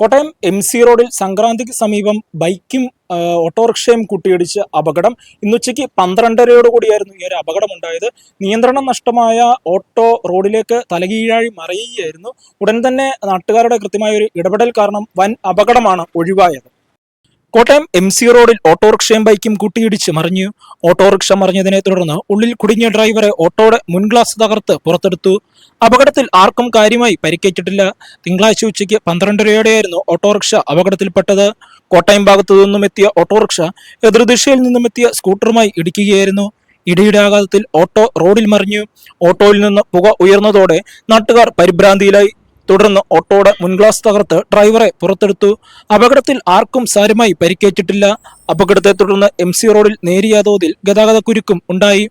Kottayam M C റോഡിൽ സംക്രാന്തിക്ക് സമീപം ബൈക്കും ഓട്ടോറിക്ഷയും കൂട്ടിയിടിച്ച് അപകടം. ഇന്നുച്ചയ്ക്ക് പന്ത്രണ്ടരയോടുകൂടിയായിരുന്നു ഈ ഒരു അപകടമുണ്ടായത്. നിയന്ത്രണം നഷ്ടമായ ഓട്ടോ റോഡിലേക്ക് തലകീഴായി മറിയുകയായിരുന്നു. ഉടൻ തന്നെ നാട്ടുകാരുടെ കൃത്യമായ ഒരു ഇടപെടൽ കാരണം വൻ അപകടമാണ് ഒഴിവായത്. കോട്ടയം എം സി റോഡിൽ ഓട്ടോറിക്ഷയും ബൈക്കും കൂട്ടിയിടിച്ച് മറിഞ്ഞു. ഓട്ടോറിക്ഷ മറിഞ്ഞതിനെ തുടർന്ന് ഉള്ളിൽ കുടുങ്ങിയ ഡ്രൈവറെ ഓട്ടോയുടെ മുൻഗ്ലാസ് തകർത്ത് പുറത്തെടുത്തു. അപകടത്തിൽ ആർക്കും കാര്യമായി പരിക്കേറ്റിട്ടില്ല. തിങ്കളാഴ്ച ഉച്ചയ്ക്ക് പന്ത്രണ്ടരയോടെയായിരുന്നു ഓട്ടോറിക്ഷ അപകടത്തിൽപ്പെട്ടത്. കോട്ടയം ഭാഗത്തു നിന്നും എത്തിയ ഓട്ടോറിക്ഷ എതിർദിശയിൽ നിന്നും എത്തിയ സ്കൂട്ടറുമായി ഇടിക്കുകയായിരുന്നു ഇടിയുടെ ആഘാതത്തിൽ ഓട്ടോ റോഡിൽ മറിഞ്ഞു. ഓട്ടോയിൽ നിന്ന് പുക ഉയർന്നതോടെ നാട്ടുകാർ പരിഭ്രാന്തിയിലായി. തുടർന്ന് ഓട്ടോയുടെ മുൻഗ്ലാസ് തകർത്ത് ഡ്രൈവറെ പുറത്തെടുത്തു. അപകടത്തിൽ ആർക്കും സാരമായി പരിക്കേറ്റിട്ടില്ല. അപകടത്തെ തുടർന്ന് എം സി റോഡിൽ നേരിയ തോതിൽ ഗതാഗത കുരുക്കും ഉണ്ടായി.